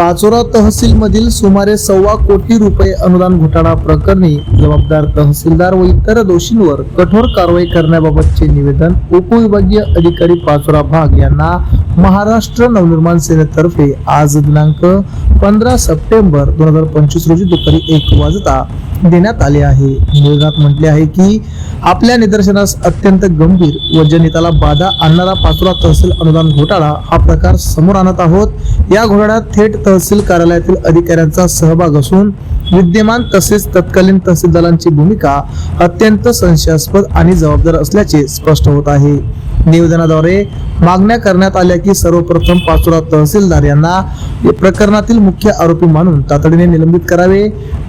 पाचोरा तहसील मधील सुमारे सव्वा कोटी रुपये अनुदान घोटाळा प्रकरणी जबाबदार तहसीलदार व इतर दोषींवर कठोर कारवाई करण्याबाबतचे निवेदन उपविभागीय अधिकारी पाचोरा भाग यांना महाराष्ट्र नवनिर्माण सेनेतर्फे आज दिनांक पंधरा सप्टेंबर दोन हजार पंचवीस रोजी दुपारी एक वाजता देण्यात आले आहे. निवेदनात म्हटले आहे की आपल्या निदर्शनास अत्यंत गंभीर व जनहिताला बाधा आणणारा पाचोरा तहसील अनुदान घोटाळा हा प्रकार समोर आणत आहोत. या घोटाळ्यात थेट तहसील कार्यालयातील अधिकाऱ्यांचा सहभाग असून विद्यमान तसेच तत्कालीन तहसीलदारांची भूमिका अत्यंत संशयास्पद आणि जबाबदार असल्याचे स्पष्ट होत आहे. निवेदनाद्वारे मागण्या करण्यात आल्या की सर्वप्रथम पाचोरा तहसीलदार यांना प्रकरणातील मुख्य आरोपी मानून तातडीने निलंबित करावे.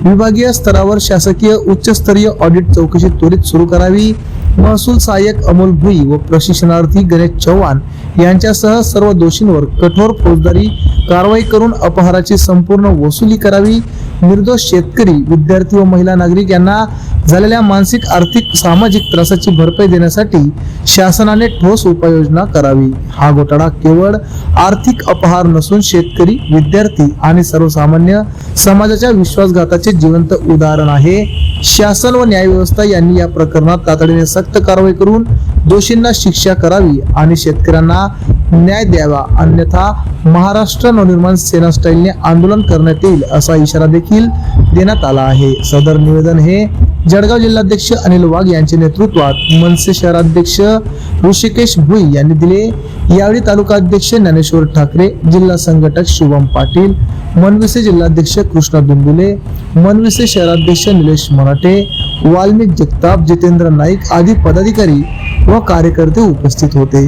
विभागीय स्तरावर शासकीय उच्चस्तरीय ऑडिट चौकशी त्वरित सुरू करावी. महसूल सहाय्यक अमोल भुई व प्रशिक्षणार्थी गणेश चव्हाण यांच्यासह सर्व दोषींवर कठोर फौजदारी कारवाई करून अपहाराची संपूर्ण वसुली करावी. निर्दोष शेतकरी विद्यार्थी व महिला नागरिक यांना झालेल्या मानसिक आर्थिक सामाजिक त्रासाची भरपाई देण्यासाठी शासनाने ठोस उपाययोजना करावी. हा घोटाळा केवळ आर्थिक अपहार नसून शेतकरी विद्यार्थी आणि सर्वसामान्य समाजाच्या विश्वासघाताचे जिवंत उदाहरण आहे. शासन व न्यायव्यवस्था यांनी या प्रकरणात तातडीने सक्त कारवाई करून दोषींना शिक्षा करावी आणि शेतकऱ्यांना न्याय द्यावा अन्यथा महाराष्ट्र नवनिर्माण सेना स्टाईलने आंदोलन करण्यात येईल असा इशारा देखील देण्यात आला आहे. सदर निवेदन हे जळगाव जिल्हाध्यक्ष अनिल वाघ यांच्या नेतृत्वात मनसे शहराध्यक्ष ऋषिकेश भुई यांनी दिले. यावेळी तालुका अध्यक्ष ज्ञानेश्वर ठाकरे जिल्हा संघटक शुभम पाटील मनविसे जिल्हाध्यक्ष कृष्णा दुंदुले मनविसे शहराध्यक्ष निलेश मराठे वाल्मिक जगताप जितेंद्र नाईक आदी पदाधिकारी व कार्यकर्ते उपस्थित होते.